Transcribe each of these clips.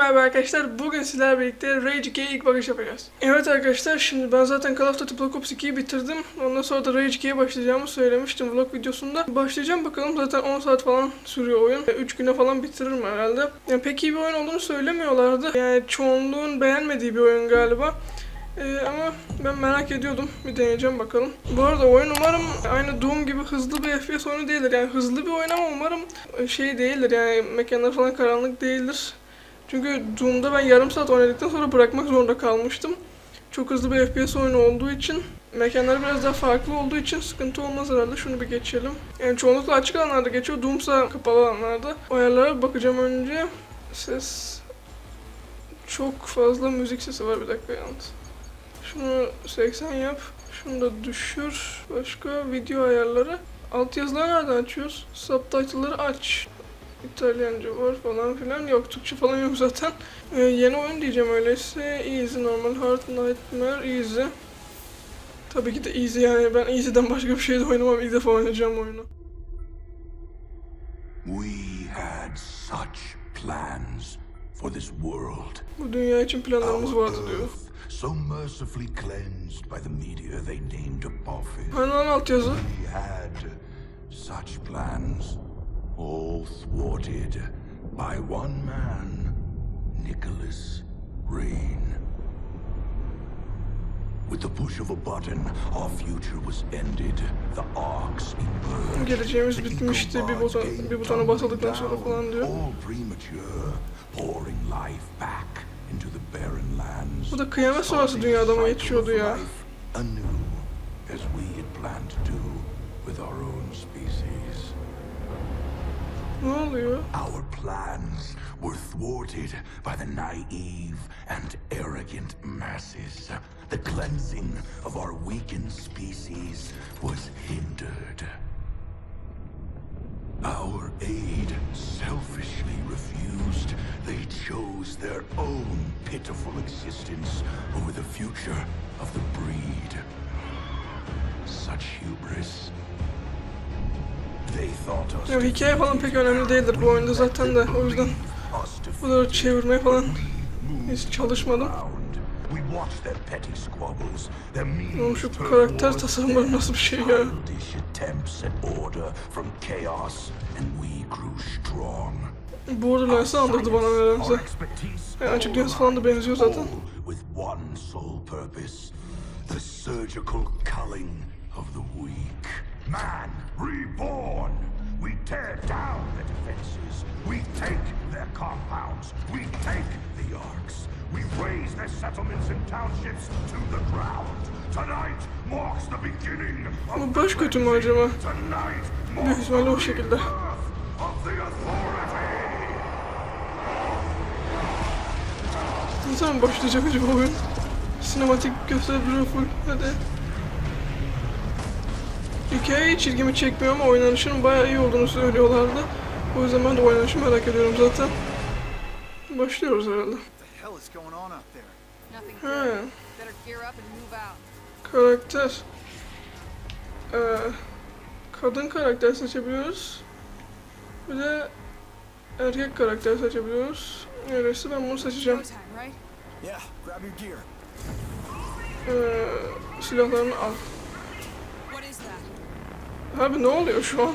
merhaba arkadaşlar. Bugün sizlerle birlikte Rage 2'ye ilk bakış yapacağız. Evet arkadaşlar şimdi ben zaten Call of Duty Black Ops 2'yi bitirdim. Ondan sonra da Rage 2'ye başlayacağımı söylemiştim vlog videosunda. Başlayacağım bakalım zaten 10 saat falan sürüyor oyun. 3 güne falan bitiririm herhalde. Yani pek iyi bir oyun olduğunu söylemiyorlardı. Yani çoğunluğun beğenmediği bir oyun galiba. Ee, ama ben merak ediyordum. Bir deneyeceğim bakalım. Bu arada oyun umarım aynı Doom gibi hızlı bir FPS oyunu değildir. Yani hızlı bir oyun ama umarım şey değildir. Yani mekanlar falan karanlık değildir. Çünkü Doom'da ben yarım saat oynadıktan sonra bırakmak zorunda kalmıştım. Çok hızlı bir FPS oyunu olduğu için mekanlar biraz daha farklı olduğu için sıkıntı olmaz herhalde. Şunu bir geçelim. Yani çoğunlukla açık alanlarda geçiyor. Doom'sa kapalı alanlarda. Ayarlara bakacağım önce. Ses çok fazla müzik sesi var bir dakika yalnız. Şunu 80 yap. Şunu da düşür. Başka video ayarları. Alt yazıları nereden açıyoruz? Subtitle'ları aç. İtalyanca var falan filan. Yok Türkçe falan yok zaten. Ee, yeni oyun diyeceğim öyleyse. Easy, normal, hard, nightmare, easy. Tabii ki de easy yani. Ben easy'den başka bir şey de oynamam. İlk defa oynayacağım oyunu. We had such plans for this world. Bu dünya için planlarımız vardı diyor. So mercifully cleansed by the meteor they named Apophis. Lan alt yazı? We had such plans, all thwarted by one man, Nicholas Rain. With the push of a button, our future was ended. The arcs emerged. Geleceğimiz The bitmişti, bir buton- bir butona basıldıktan sonra falan diyor. All premature, pouring life back into the barren lands. Bu da kıyamet sonrası dünyada mı a geçiyordu ya? Anew, as we had planned to do with our own. Oh, Oluyor? Our plans were thwarted by the naive and arrogant masses. The cleansing of our weakened species was hindered. Our aid selfishly refused. They chose their own pitiful existence over the future of the breed. Such hubris. Ya hikaye falan pek önemli değildir bu oyunda zaten de o yüzden bunları çevirmeye falan hiç çalışmadım. Oğlum şu karakter tasarımları nasıl bir şey ya? Borderlands'ı andırdı bana nedense. Yani açık dünyası falan da benziyor zaten. the surgical culling of the weak. Man reborn! We tear down the defenses. We take their compounds. We take the arcs. We raise their settlements and townships to the ground. Tonight marks the beginning of Bu baş kötü mü acaba? Tonight Büyük marks ihtimalle o the şekilde. Ne zaman başlayacak acaba oyun? Sinematik gösteriyor full. Hadi. Hikaye hiç ilgimi çekmiyor ama oynanışın bayağı iyi olduğunu söylüyorlardı. O yüzden ben de oynanışı merak ediyorum zaten. Başlıyoruz herhalde. out. karakter. Ee, kadın karakter seçebiliyoruz. Bir de erkek karakter seçebiliyoruz. Öyleyse ben bunu seçeceğim. Ee, silahlarını al. Abi ne oluyor şu an?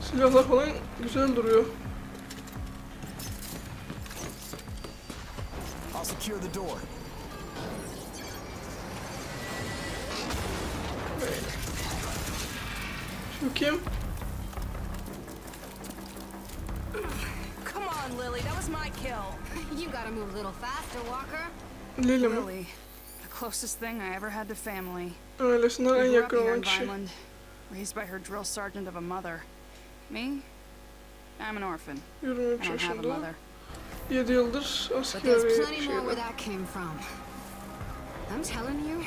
Silahlar falan güzel duruyor. I'll secure the door. Şu kim? Come on, Lily. That was my kill. You gotta move a little faster, Walker. Lily closest thing I ever had to family. Ailesinden en We grew up yakın here olan in kişi. Vineland, raised by her drill sergeant of a mother. Me, I'm an orphan. 23 I don't have a yaşında. mother. 7 yıldır But askeri there's plenty more where that came from. I'm telling you,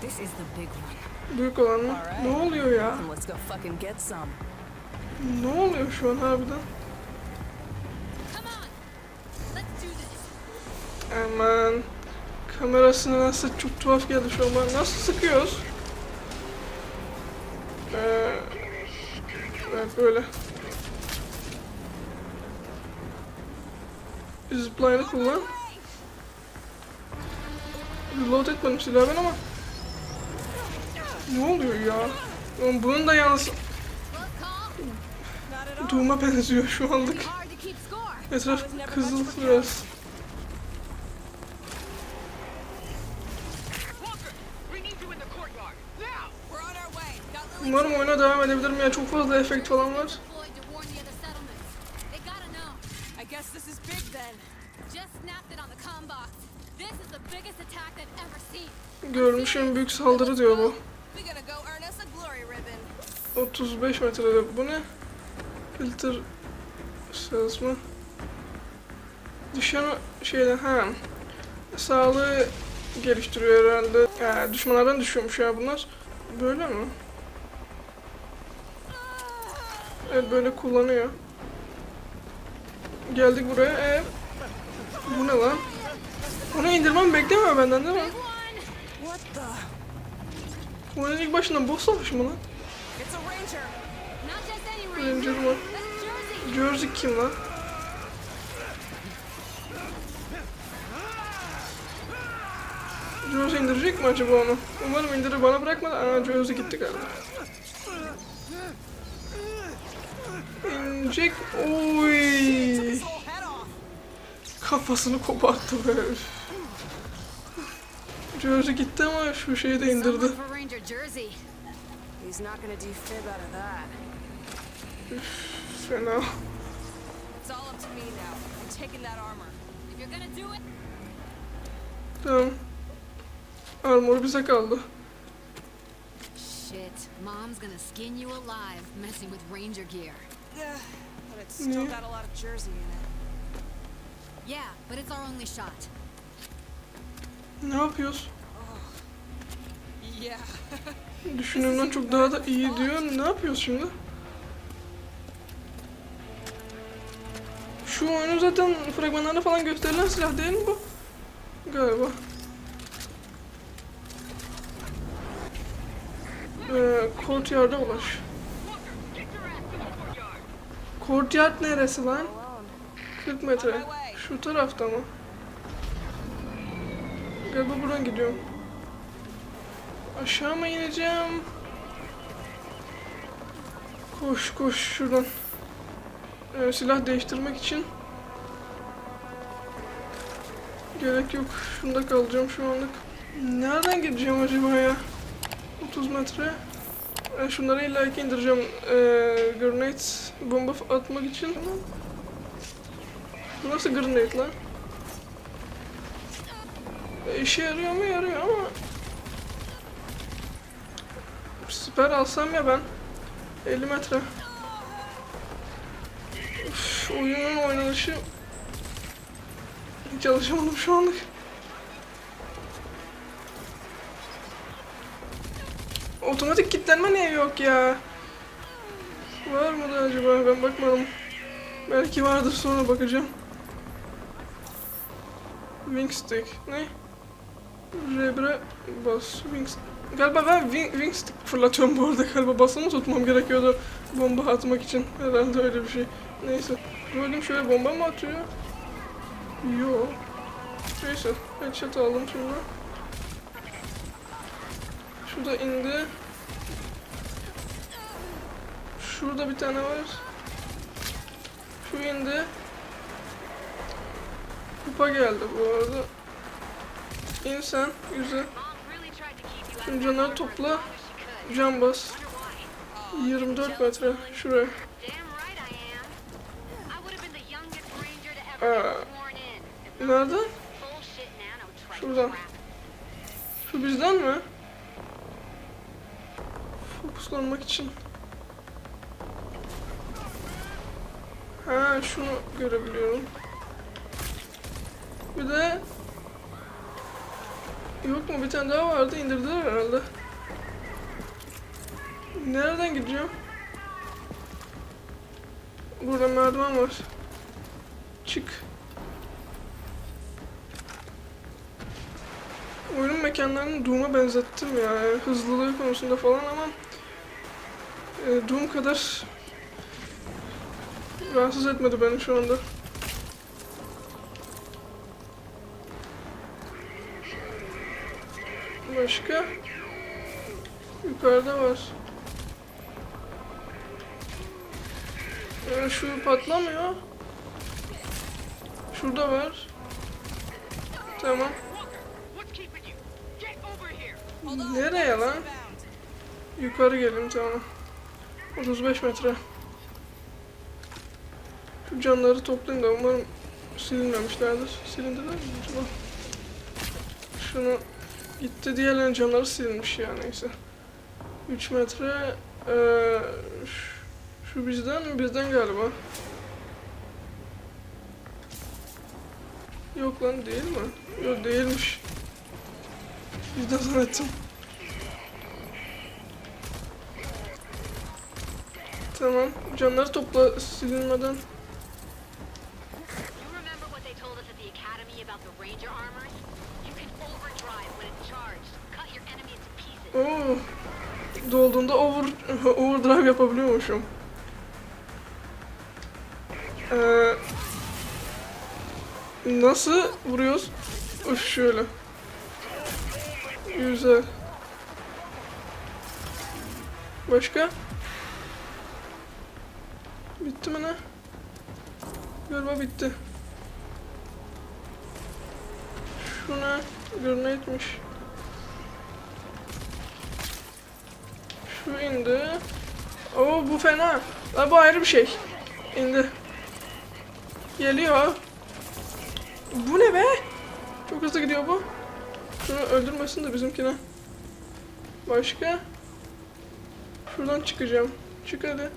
this is the big one. Büyük olan mı? Ne oluyor ya? And let's go fucking get some. Ne oluyor şu an harbiden? Aman. Kamerası nasıl çok tuhaf geldi şu an. Nasıl sıkıyoruz? Ee, evet böyle. Zipline'ı kullan. Reload etmedim silahı ben ama. Ne oluyor ya? Oğlum bunun da yalnız. Doom'a benziyor şu anlık. Etraf kızıl biraz. We're on our way. Got Lily Umarım oyuna devam edebilirim ya çok fazla efekt falan var. deployed to warn the other settlements. They gotta know. I guess this is big then. Just snapped it on the comm box. This is the biggest attack they've ever seen. Görmüşüm büyük saldırı diyor bu. We gotta go earn us a glory ribbon. 35 metrede bu ne? Filter ses mi? Düşen şeyden ha sağlığı geliştiriyor herhalde. Ya, düşmanlardan düşüyormuş ya bunlar. Böyle mi? Evet böyle kullanıyor. Geldik buraya. E, bu ne lan? Onu indirmem beklemiyor benden değil mi? The? Oyunun ilk başından boss savaşı mı lan? Ranger. That's Jersey. Kim lan? Jersey indirecek mi acaba onu? Umarım indirir bana bırakmadı. Aa Jersey gitti galiba. İnecek. Oy. Kafasını koparttı be. Jersey gitti ama şu şeyi de indirdi. That. Fena. Tamam. Armor bize kaldı. Shit. Mom's gonna skin you alive messing with ranger gear. But it's still Yeah. got a lot of Jersey in it. Yeah, but it's our only shot. Ne yapıyoruz? Yeah. Düşündüğümden çok daha da iyi diyor. Ne yapıyoruz şimdi? Şu oyunun zaten fragmanlarında falan gösterilen silah değil mi bu? Galiba. Ee, courtyard'a ulaş. Courtyard neresi lan? 40 metre. Şu tarafta mı? Galiba buradan gidiyorum. Aşağı mı ineceğim? Koş koş şuradan. Ee, silah değiştirmek için. Gerek yok. Şunda kalacağım şu anlık. Nereden gideceğim acaba ya? 30 metre. Ee, şunları illa ki indireceğim. Ee, grenade bomba atmak için. Bu nasıl grenade lan? Ee, işe yarıyor mu? Yarıyor ama Süper alsam ya ben. 50 metre. Üf, oyunun oynanışı hiç alışamadım şu anlık. Otomatik kilitlenme niye yok ya? Var mı da acaba? Ben bakmadım. Belki vardır sonra bakacağım. Wing stick. Ne? R1'e bas. Wing Galiba ben wing, wing stick fırlatıyorum bu arada galiba basılı tutmam gerekiyordu bomba atmak için herhalde öyle bir şey. Neyse. Gördüm şöyle bomba mı atıyor? Yo. Neyse. Headshot aldım şimdi. Şurada indi. Şurada bir tane var. Şu indi. Kupa geldi bu arada. İn sen. Güzel. Şimdi canları topla. Can bas. 24 metre. Şuraya. Aa, nereden? Şuradan. Şu bizden mi? Fokuslanmak için. Ha şunu görebiliyorum. Bir de Yok mu bir tane daha vardı indirdiler herhalde. Nereden gideceğim? Burada merdiven var. Çık. Oyunun mekanlarını Doom'a benzettim ya. Hızlılığı konusunda falan ama ee, e, Doom kadar rahatsız etmedi beni şu anda. Başka? Yukarıda var. Ee, şu patlamıyor. Şurada var. Tamam. Nereye lan? Yukarı gelin tamam. 35 metre. Şu canları toplayayım da umarım silinmemişlerdir. Silindiler mi acaba? Şunu gitti diğerlerin canları silinmiş ya neyse. 3 metre eee, ş- şu bizden mi? Bizden galiba. Yok lan değil mi? Yok değilmiş. Bizden zannettim. Tamam. Canları topla silinmeden. You remember what they told us at the academy about the ranger armors? You can overdrive when it's charged. Cut your enemy into pieces. Oo. Dolduğunda over overdrive yapabiliyormuşum. Ee, nasıl vuruyoruz? Uf şöyle. Güzel. Başka? Bitti mi ne? Galiba bitti. Şu ne? Grenade'miş. Şu indi. Oo bu fena. La bu ayrı bir şey. İndi. Geliyor. Bu ne be? Çok hızlı gidiyor bu. Şunu öldürmesin de bizimkine. Başka? Şuradan çıkacağım. Çık hadi.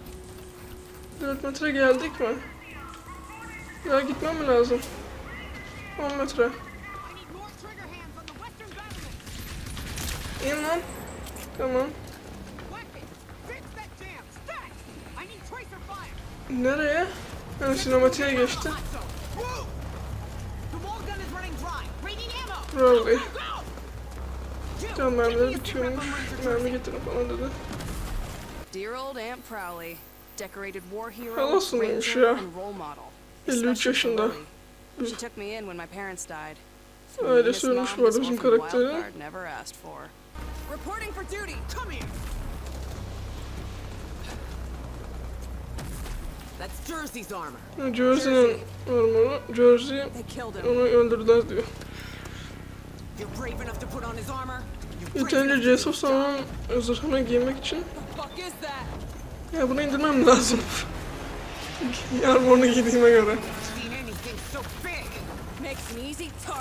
4 metre geldik mi? Daha gitmem mi lazım? 10 metre. İn lan. Tamam. Nereye? Ha, sinematiğe geçti. Hot zone! Woo! The wall gun is running dry. Raining ammo! Crowley. Go! Tamam mermiler bitiyormuş. Mermi getirin falan dedi. Dear old Aunt Prowley, decorated war hero, Halasıymış ranger, ya. and role model. 53 Especially for yaşında. She took me in when my parents died. Öyle söylemiş bu arada bizim karakteri. Reporting for duty! Come here! That's Jersey's armor. Jersey'nin armoru. Jersey onu öldürdüler diyor. You're brave enough to put on his armor? You're brave Yeterince cesur sanırım zırhına giymek için. Ya bunu indirmem lazım. Armorunu giydiğime göre.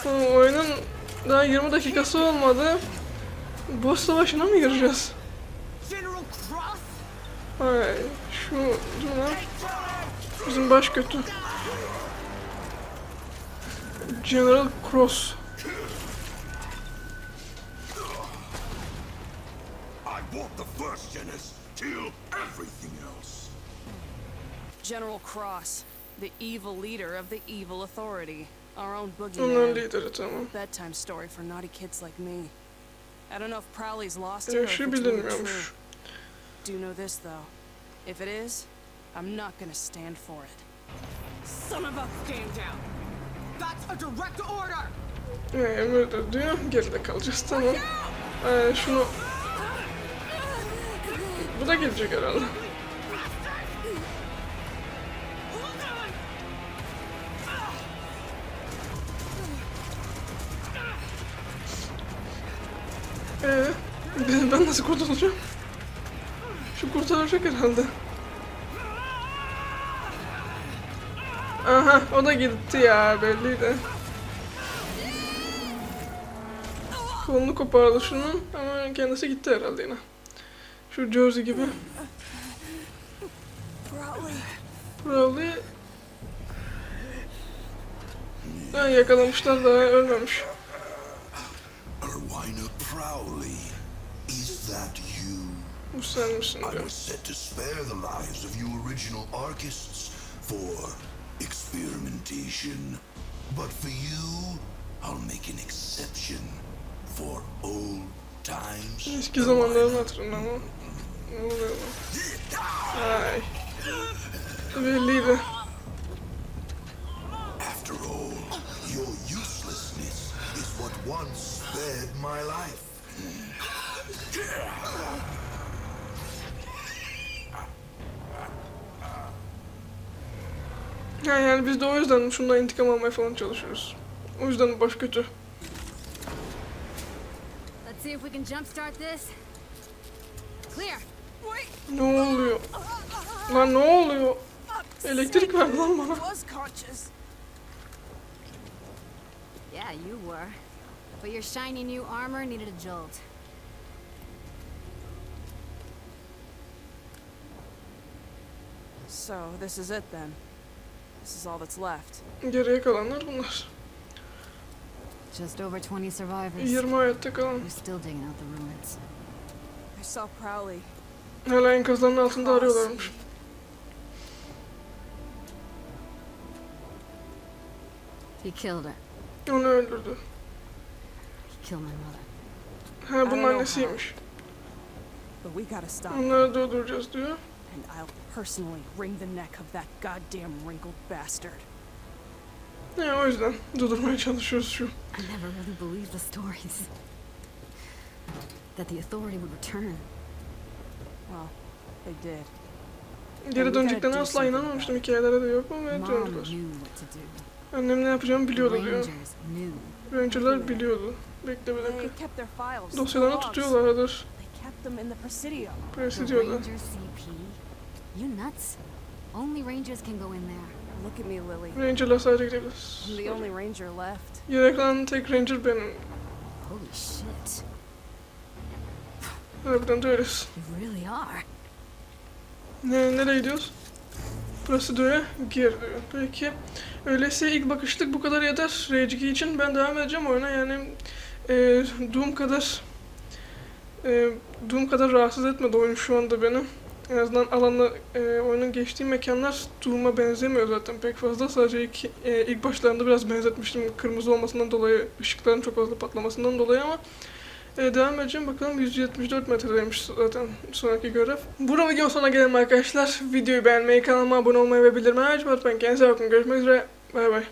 Tamam oyunun daha 20 dakikası olmadı. Boss savaşına mı gireceğiz? Hay şu dur. Bizim baş kötü. General Cross. I want the first Genis. Kill everything else. General Cross, the evil leader of the evil authority. Our own boogeyman. lideri. Bedtime story for naughty kids like me. I don't know if Prowley's lost it or if Yaşı it's really bilinmiyormuş. true. Do know this though. If it is, I'm not gonna stand for it. Some of us stand down. That's a direct order. Ee, emredir diyor. Geride kalacağız tamam. Ee, şunu... Bu da gelecek herhalde. Ee, ben ben nasıl kurtulacağım? Şu kurtaracak herhalde. Aha, o da gitti ya belliydi. Kolunu kopardı şunun ama kendisi gitti herhalde yine. Şu Jersey gibi. Crowley. Ha, yakalamışlar da ölmemiş. Erwina Prowley. Is that you? Bu sen misin I was set to spare the lives of you original archists for experimentation. But for you, I'll make an exception for old times. Eski zamanların hatırında ama. Ne oluyor bu? Ay. Belliydi. Once spared my life. Yani, yani biz de o yüzden şundan intikam almaya falan çalışıyoruz. O yüzden baş kötü. Let's see if we can jumpstart this. Clear. Wait. Ne oluyor? Lan ne oluyor? Elektrik ver lan bana. was conscious. Yeah, you were. But your shiny new armor needed a jolt. So, this is it then. This is all that's left. Geriye kalanlar bunlar. Just over 20 survivors. 20 hayatta kalan. We're still digging out the ruins. I saw Prowley. Hala enkazların altında arıyorlarmış. He killed her. Onu öldürdü. He killed my mother. Ha bunun annesiymiş. But we gotta stop. Onları durduracağız diyor. And I'll personally wring the neck of that goddamn wrinkled bastard. Ya o yüzden durdurmaya çalışıyoruz şu. I never really believed the stories. That the authority would return. Well, they did. Geri döneceklerine asla inanmamıştım hikayelere de yok mu ve Mom döndüler. knew what to do. Annem ne yapacağımı biliyordu diyor. Rangers knew. Ranger'lar biliyordu. Bekle bir dakika. Dosyalarını tutuyorlardır. They kept them in the Presidio. Presi The diyordu. Ranger CP? You nuts? Only Rangers can go in there. Look at me, Lily. Ranger'lar sadece gidebilir. I'm the only ranger left. Yere kalan tek Ranger benim. Holy shit. Harbiden de öylesin. Ne, nereye gidiyoruz? Prosedüre gir diyor. Peki. Öyleyse ilk bakışlık bu kadar yeter. Rage 2 için ben devam edeceğim oyuna. Yani e, Doom kadar e, Doom kadar rahatsız etmedi oyun şu anda beni. En azından alanla e, oyunun geçtiği mekanlar Doom'a benzemiyor zaten pek fazla. Sadece ilk, e, ilk başlarında biraz benzetmiştim kırmızı olmasından dolayı, ışıkların çok fazla patlamasından dolayı ama e, devam edeceğim bakalım 174 metredeymiş zaten sonraki görev. Burada videonun sonuna gelelim arkadaşlar. Videoyu beğenmeyi, kanalıma abone olmayı ve bildirimleri açmayı unutmayın. Kendinize bakın. Görüşmek üzere. Bay bay.